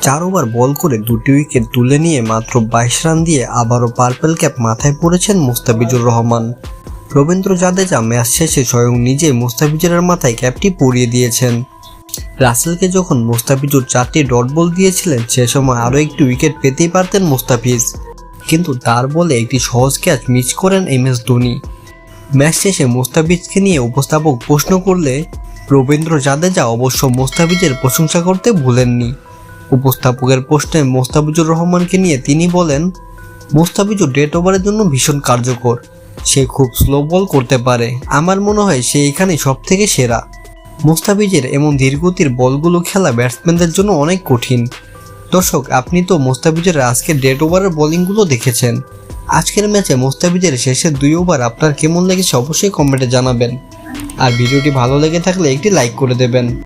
চার ওভার বল করে দুটি উইকেট তুলে নিয়ে মাত্র বাইশ রান দিয়ে আবারও পার্পেল ক্যাপ মাথায় পড়েছেন মুস্তাফিজুর রহমান। রবীন্দ্র জাদেজা ম্যাচ শেষে স্বয়ং নিজে মুস্তাফিজুরের মাথায় ক্যাপটি পরিয়ে দিয়েছেন। রাসেলকে যখন মুস্তাফিজুর চারটি ডট বল দিয়েছিলেন, সে সময় আরও একটি উইকেট পেতেই পারতেন মুস্তাফিজ। কিন্তু তার বলে একটি সহজ ক্যাচ মিস করেন এম এস ধোনি। ম্যাচ শেষে মুস্তাফিজকে নিয়ে উপস্থাপক প্রশ্ন করলে রবীন্দ্র জাদেজা অবশ্য মুস্তাফিজের প্রশংসা করতে ভুলেননি। উপস্থাপকের প্রশ্নে মোস্তাফিজুর রহমানকে নিয়ে তিনি বলেন মোস্তাফিজুর ডেট ওভারের জন্য ভীষণ কার্যকর। সে খুব স্লো বল করতে পারে। আমার মনে হয় সে এখানে সব থেকে সেরা। মোস্তাফিজের এমন ধীরগতির বলগুলো খেলা ব্যাটসম্যানদের জন্য অনেক কঠিন। দর্শক, আপনি তো মোস্তাফিজের আজকের ডেট ওভারের বোলিংগুলো দেখেছেন। আজকের ম্যাচে মোস্তাফিজের শেষের দুই ওভার আপনার কেমন লেগেছে অবশ্যই কমেন্টে জানাবেন। আর ভিডিওটি ভালো লেগে থাকলে একটি লাইক করে দেবেন।